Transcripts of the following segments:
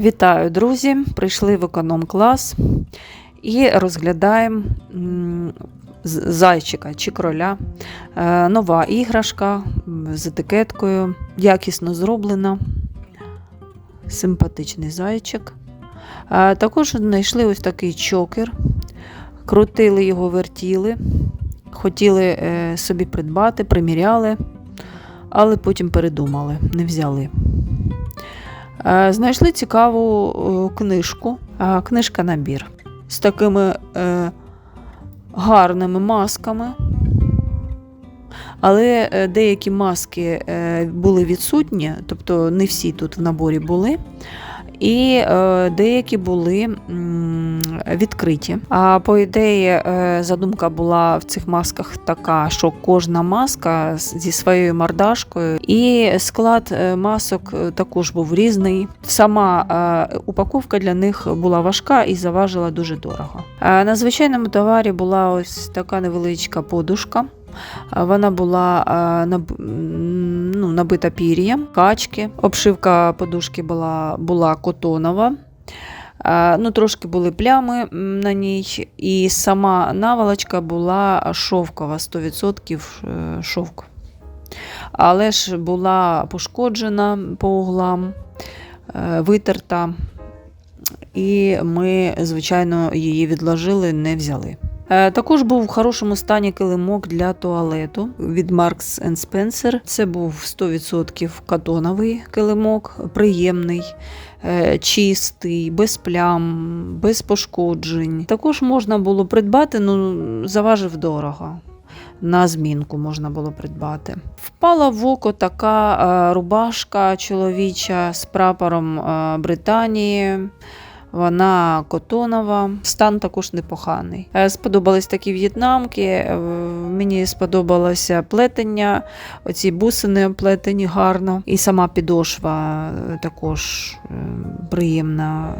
Вітаю, друзі! Прийшли в економ-клас і розглядаємо зайчика чи кроля. Е, Нова іграшка з етикеткою, якісно зроблена. Симпатичний зайчик. Е, Також знайшли ось такий чокер. Крутили його, вертіли. Хотіли е, собі придбати, приміряли, але потім передумали, не взяли. Е, Знайшли цікаву е, книжку, е, книжка набір з такими гарними масками. Але деякі маски були відсутні, тобто не всі тут в наборі були. І е, деякі були відкриті. А по ідеї, е, задумка була в цих масках така, що кожна маска зі своєю мордашкою, і склад е, масок також був різний. Сама упаковка для них була важка і заважила дуже дорого. На звичайному товарі була ось така невеличка подушка. А Вона була наб- ну, набита пір'ям, качки. Обшивка подушки була, була котонова. Ну, трошки були плями на ній, і сама наволочка була шовкова, 100% е, шовк. Але ж була пошкоджена по углам, е, витерта, і ми, звичайно, її відложили, не взяли. Е, Також був в хорошому стані килимок для туалету від Marks Spencer. Це був 100% катоновий килимок, приємний, е, чистий, без плям, без пошкоджень. Також можна було придбати, ну заважив дорого. На змінку можна було придбати. Впала в око така е, рубашка чоловіча з прапором Британії. Вона котонова, стан також непоганий. Е, Сподобались такі в'єтнамки. е, Мені сподобалося плетення, оці бусини оплетені гарно. І сама підошва е, також приємна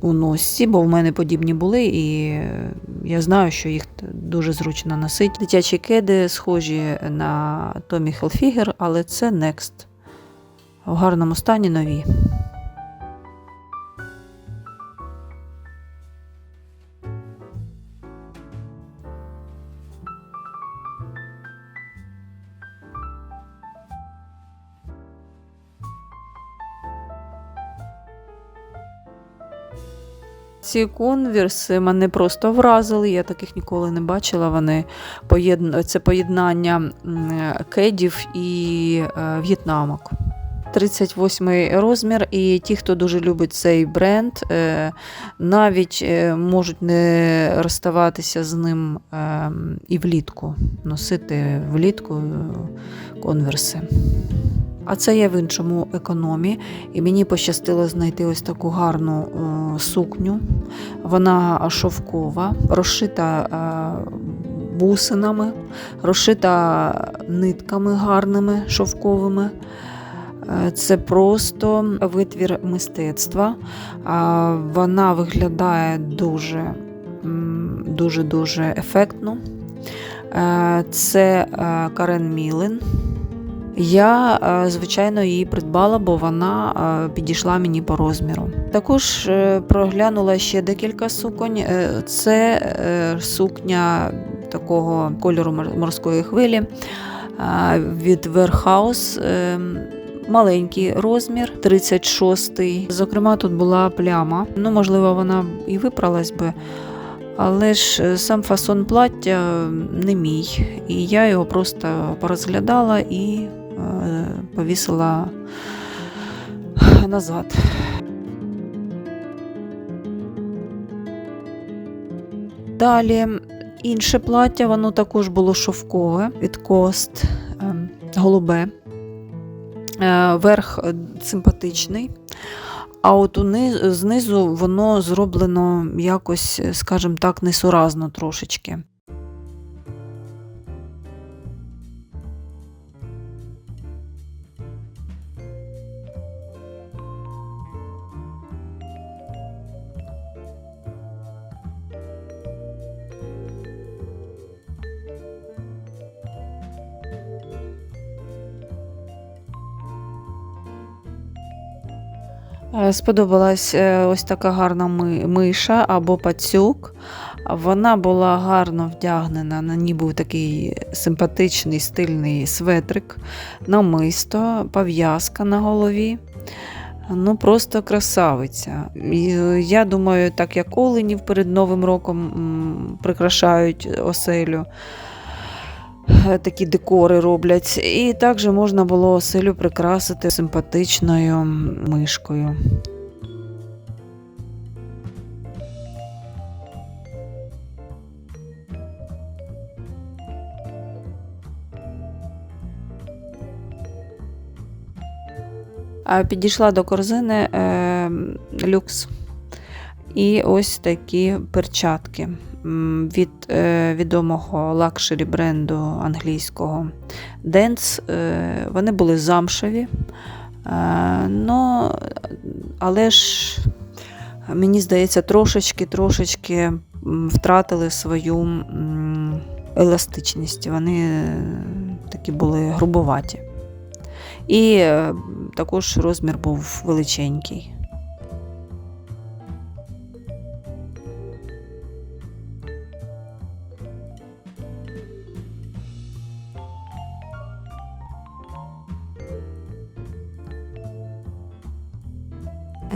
у носці, бо в мене подібні були, і я знаю, що їх дуже зручно носити. Дитячі кеди схожі на Tommy Hilfiger, але це Next. В гарному стані нові. Ці конверси мене просто вразили. Я таких ніколи не бачила. Вони поєдн... це поєднання кедів і е, в'єтнамок. 38 розмір, і ті, хто дуже любить цей бренд, е, навіть е, можуть не розставатися з ним е, і влітку, носити влітку конверси. А це я в іншому економі, і мені пощастило знайти ось таку гарну е, сукню. Вона шовкова, розшита е, бусинами, розшита нитками гарними шовковими. Е, Це просто витвір мистецтва. Вона виглядає дуже дуже дуже ефектно. Е, Це е, Карен Мілен. Я, е, звичайно, її придбала, бо вона е, підійшла мені по розміру. Також е, проглянула ще декілька суконь. Це сукня такого кольору мор- морської хвилі від е, Маленький розмір, 36-й. Зокрема, тут була пляма. Ну, можливо, вона і випралась би, але ж сам фасон плаття не мій. І я його просто порозглядала і повісила назад. Далі інше плаття, воно також було шовкове від кост, ем, голубе. Е, Верх е, симпатичний. А от знизу воно зроблено якось, е, скажімо так, несуразно трошечки. Сподобалась е, ось така гарна миша або пацюк. Вона була гарно вдягнена. На ній був такий симпатичний стильний светрик, намисто, пов'язка на голові. Ну, просто красавиця. Е, Я думаю, так як оленів перед Новим роком прикрашають оселю, е, такі декори роблять. І також можна було оселю прикрасити симпатичною мишкою. Підійшла до корзини е, люкс. І ось такі перчатки від е, відомого лакшері бренду англійського Dance. Е, вони були замшеві. Е, ну, але ж, мені здається, трошечки трошечки втратили свою еластичність. Вони такі були грубоваті. І також розмір був величенький.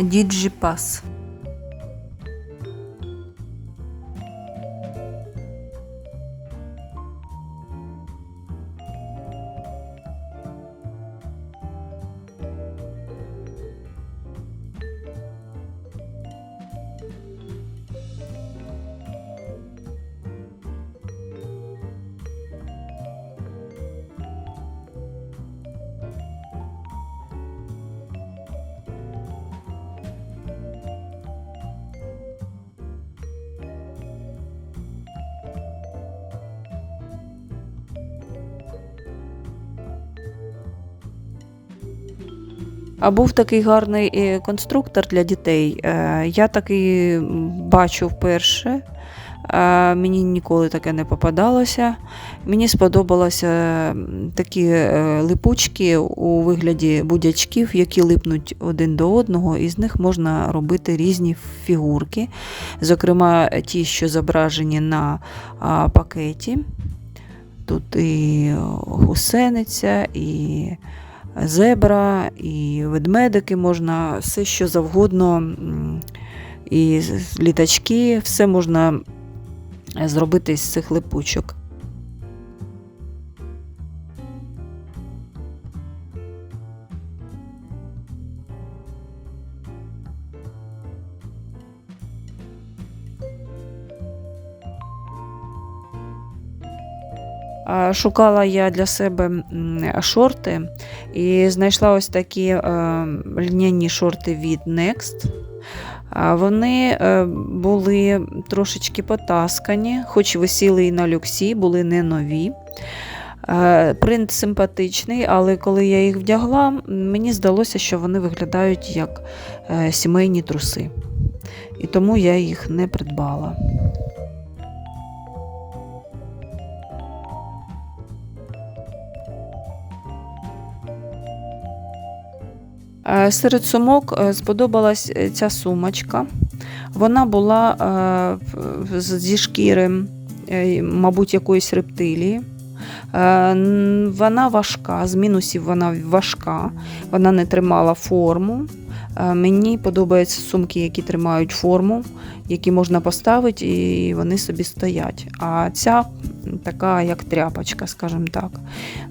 Діджіпас. А був такий гарний е, конструктор для дітей. Е, Я такий бачу вперше. Мені ніколи таке не попадалося. Мені сподобалися такі е, липучки у вигляді будячків, які липнуть один до одного, і з них можна робити різні фігурки. Зокрема, ті, що зображені на пакеті. Тут і гусениця, і зебра, і ведмедики можна, все що завгодно, і літачки, все можна зробити з цих липучок. Шукала я для себе шорти і знайшла ось такі е, льняні шорти від Next. Вони е, були трошечки потаскані, хоч висіли і на люксі, були не нові. Е, Принт симпатичний, але коли я їх вдягла, мені здалося, що вони виглядають як сімейні труси. І тому я їх не придбала. Серед сумок е, сподобалась е, ця сумочка. Вона була е, зі шкіри, е, мабуть, якоїсь рептилії. Е, Вона важка, з мінусів вона важка, вона не тримала форму. Е, Мені подобаються сумки, які тримають форму, які можна поставити і вони собі стоять. А ця така, як тряпочка, скажімо так.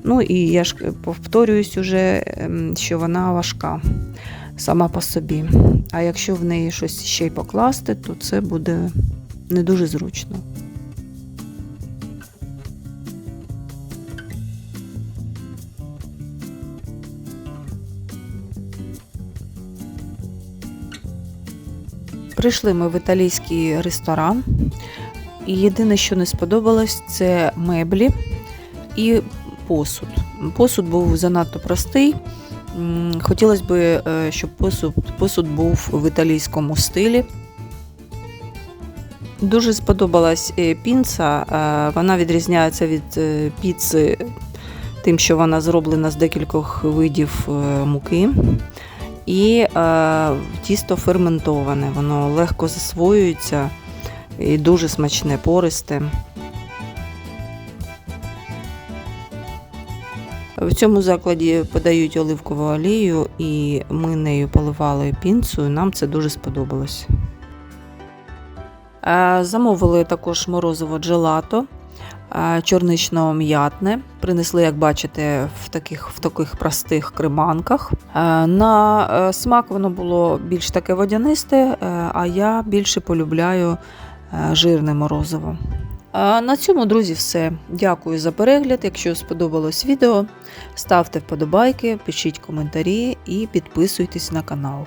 Ну і я ж повторююсь уже, ем, що вона важка сама по собі. А якщо в неї щось ще й покласти, то це буде не дуже зручно. Прийшли ми в італійський ресторан. І єдине, що не сподобалось, це меблі і посуд. Посуд був занадто простий. Хотілося б, е, щоб посуд, посуд був в італійському стилі. Дуже сподобалась е, пінца. е, Вона відрізняється від піци тим, що вона зроблена з декількох видів муки. І е, тісто ферментоване, воно легко засвоюється і дуже смачне, пористе. В цьому закладі подають оливкову олію, і ми нею поливали пінцу, і нам це дуже сподобалось. Е, Замовили також морозиво джелато, чорнично-м'ятне. Принесли, як бачите, в таких, в таких простих креманках. На е, смак воно було більш таке водянисте, е, а я більше полюбляю е, жирне морозиво. На цьому, друзі, все. Дякую за перегляд. Якщо сподобалось відео, ставте вподобайки, пишіть коментарі і підписуйтесь на канал.